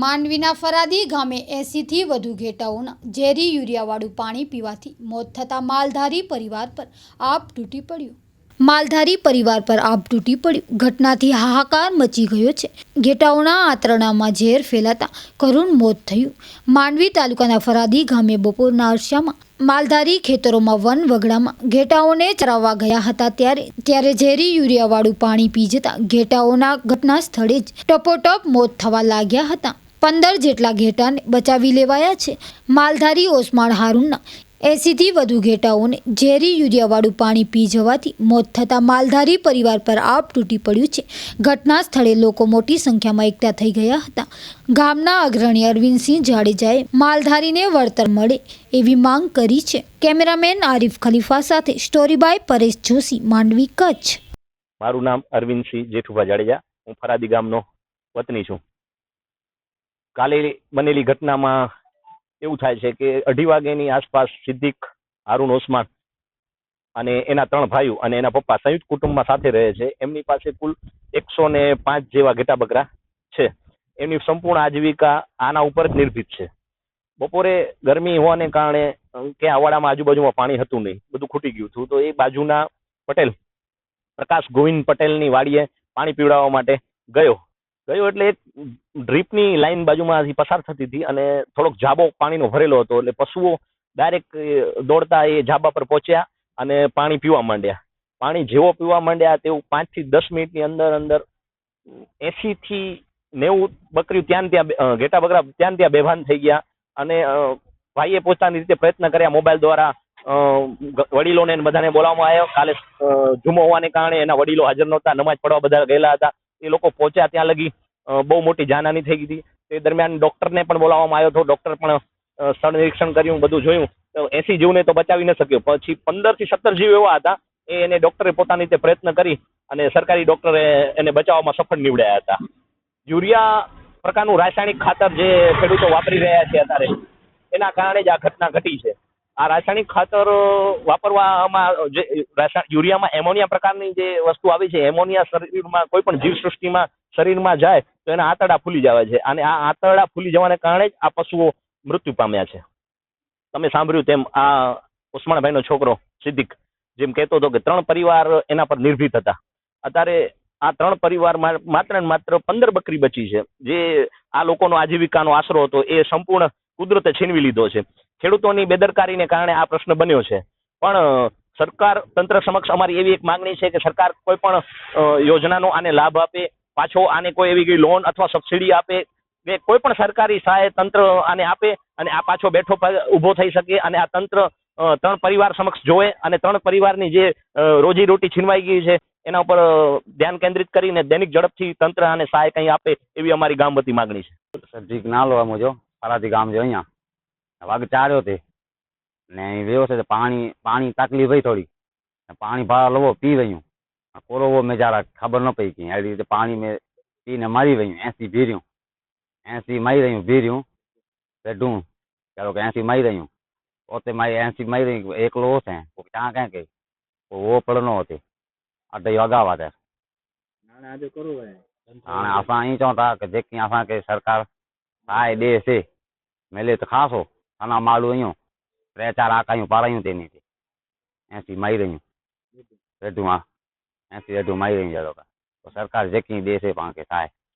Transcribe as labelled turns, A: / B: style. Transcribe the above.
A: માંડવીના ફરાદી ગામે એંસીથી વધુ ઘેટાઓના ઝેરી યુરિયાવાળું પાણી પીવાથી મોત થતાં માલધારી પરિવાર પર આપ તૂટી પડ્યું. માલધારી પરિવાર પર આપ તૂટી પડ્યું. ઘટનાથી હાહાકાર મચી ગયો છે. ઘેટાઓના આંતરણામાં ઝેર ફેલાતા કરુણ મોત થયું. માંડવી તાલુકાના ફરાદી ગામે બપોરના અરસામાં માલધારી ખેતરોમાં વન વગડામાં ઘેટાઓને ચરાવવા ગયા હતા ત્યારે ત્યારે ઝેરી યુરિયાવાળું પાણી પી જતા ઘેટાઓના ઘટના સ્થળે જ ટપોટપ મોત થવા લાગ્યા હતા. પંદર જેટલા ઘેટાને બચાવી લેવાયા છે. માલધારી ઓસમાણ હારૂનના એંસીથી વધુ ઘેટાઓને ઝેરી યુરિયાવાળું પાણી પી જવાથી મોત થતાં માલધારી પરિવાર પર આપ તૂટી પડ્યું છે. ઘટના સ્થળે લોકો મોટી સંખ્યામાં એકઠા થઈ ગયા હતા. ગામના અગ્રણી અરવિંદસિંહ જાડેજાએ માલધારીને વળતર મળે એવી માંગ કરી છે. કેમેરામેન આરિફ ખલીફા સાથે સ્ટોરી બાય પરેશ જોશી, માંડવી કચ્છ.
B: મારું નામ અરવિંદસિંહ જેઠુભા જાડેજા. હું ફરાદી ગામનો વતની છું. કાલે બનેલી ઘટનામાં એવું થાય છે કે અઢી વાગ્યાની આસપાસ સિદ્દીક, હારૂન ઓસમાન અને એના ત્રણ ભાઈઓ અને એના પપ્પા સંયુક્ત કુટુંબમાં સાથે રહે છે. એમની પાસે કુલ એકસો ને પાંચ જેવા ઘેટા બકરા છે. એમની સંપૂર્ણ આજીવિકા આના ઉપર જ નિર્ભિત છે. બપોરે ગરમી હોવાને કારણે ક્યાં આવાડામાં આજુબાજુમાં પાણી હતું નહીં. બધું ખૂટી ગયું હતું. તો એ બાજુના પટેલ, પ્રકાશ ગોવિંદ પટેલની વાડીએ પાણી પીવડાવવા માટે ગયો. ગયો એટલે એક ડ્રીપની લાઈન બાજુમાંથી પસાર થતી હતી અને થોડોક જાબો પાણીનો ભરેલો હતો એટલે પશુઓ ડાયરેક્ટ દોડતા એ જાબા પર પહોંચ્યા અને પાણી પીવા માંડ્યા. પાણી જેવો પીવા માંડ્યા તેવું પાંચથી દસ મિનિટની અંદર અંદર એસી થી નેવું બકરીઓ ત્યાં ત્યાં ઘેટા બકરા ત્યાં ત્યાં બેભાન થઈ ગયા અને ભાઈએ પોતાની રીતે પ્રયત્ન કર્યા મોબાઈલ દ્વારા વડીલોને બધાને બોલાવવામાં આવ્યો. કાલે જુમો હોવાને કારણે એના વડીલો હાજર નહોતા, નમાજ પડવા બધા ગયેલા હતા. એ લોકો પહોંચ્યા ત્યાં લગી બહુ મોટી જાનહાની થઈ ગઈ. હતી તે દરમિયાન ડોક્ટરને પણ બોલાવવામાં આવ્યો હતો. ડોક્ટર પણ સ્થળ નિરીક્ષણ કર્યું બધું જોયું. એસી જીવને તો બચાવી ન શક્યો. પછી પંદરથી સત્તર જીવ એવા હતા. એ એને ડોક્ટરે પોતાની રીતે પ્રયત્ન કરી અને સરકારી ડોક્ટરે એને બચાવવામાં સફળ નીવડ્યા હતા. યુરિયા પ્રકારનું રાસાયણિક ખાતર જે ખેડૂતો વાપરી રહ્યા છે અત્યારે, એના કારણે જ આ ઘટના ઘટી છે. આ રાસાયણિક ખાતર વાપરવામાં જે યુરિયામાં એમોનિયા પ્રકારની જે વસ્તુ આવી છે, એમોનિયા શરીરમાં કોઈ પણ જીવ સૃષ્ટિમાં શરીરમાં જાય, તો એના આંતરડા ફૂલી જાય છે. અને આ આંતરડા ફૂલી જવાને કારણે જ આ પશુઓ મૃત્યુ પામ્યા છે. તમે સાંભળ્યું તેમ આ ઉસ્માનભાઈનો છોકરો સિદ્દીક જેમ કહેતો હતો કે ત્રણ પરિવાર એના પર નિર્ભીત હતા. અત્યારે આ ત્રણ પરિવાર માત્ર ને માત્ર પંદર બકરી બચી છે. જે આ લોકોનો આજીવિકાનો આશરો હતો, એ સંપૂર્ણ કુદરતે છીનવી લીધો છે. ખેડૂતોની બેદરકારીને કારણે આ પ્રશ્ન બન્યો છે. પણ સરકાર, તંત્ર સમક્ષ અમારી એવી એક માંગણી છે કે સરકાર કોઈ પણ યોજનાનો આને લાભ આપે, પાછો આને કોઈ એવી લોન અથવા સબસિડી આપે, કે કોઈ પણ સરકારી સહાય તંત્ર આને આપે અને આ પાછો બેઠો ઊભો થઈ શકે અને આ તંત્ર ત્રણ પરિવાર સમક્ષ જોવે અને ત્રણ પરિવારની જે રોજી રોટી છીનવાઈ ગઈ છે, એના ઉપર ધ્યાન કેન્દ્રિત કરીને દૈનિક ઝડપથી તંત્ર અને સહાય કંઈ આપે એવી અમારી ગામ વતી માંગણી છે.
C: સજીક નાલો આમ જો આરાથી ગામ છે અહીંયા. વાઘ ચાર્યો તે. ને એ વ્યવસ્થિત પાણી પાણી તાકલીફ હોય થોડી. પાણી ભાડા લવો પી વયું. કોરોવો મેં જરા ખબર ન પડી કે આવી રીતે પાણી મેં પીને મારી વયું એસી ભીર્યું. એસી મારી રહ્યું ભીર્યું. પેઢું ચાલો કે એસી મારી રહ્યું. પોતે મારી એસી મારી રહી એકલો હશે. ત્યાં ક્યાં કઈ વો પણ ન હતી. અઢી અગાવા હતા हाणे असां ईअं चऊं था जेकी असांखे सरकार सहाय ॾिए से मिले त ख़ासि हो अञा मालू आहियूं टे चारि आकायूं पारायूं तेनी ते ऐसी माई रहियूं रेडियूं हा ऐसी रेडियूं माई रहियूं जहिड़ो का पोइ सरकार जेकी ॾिए से पाण खे सहाय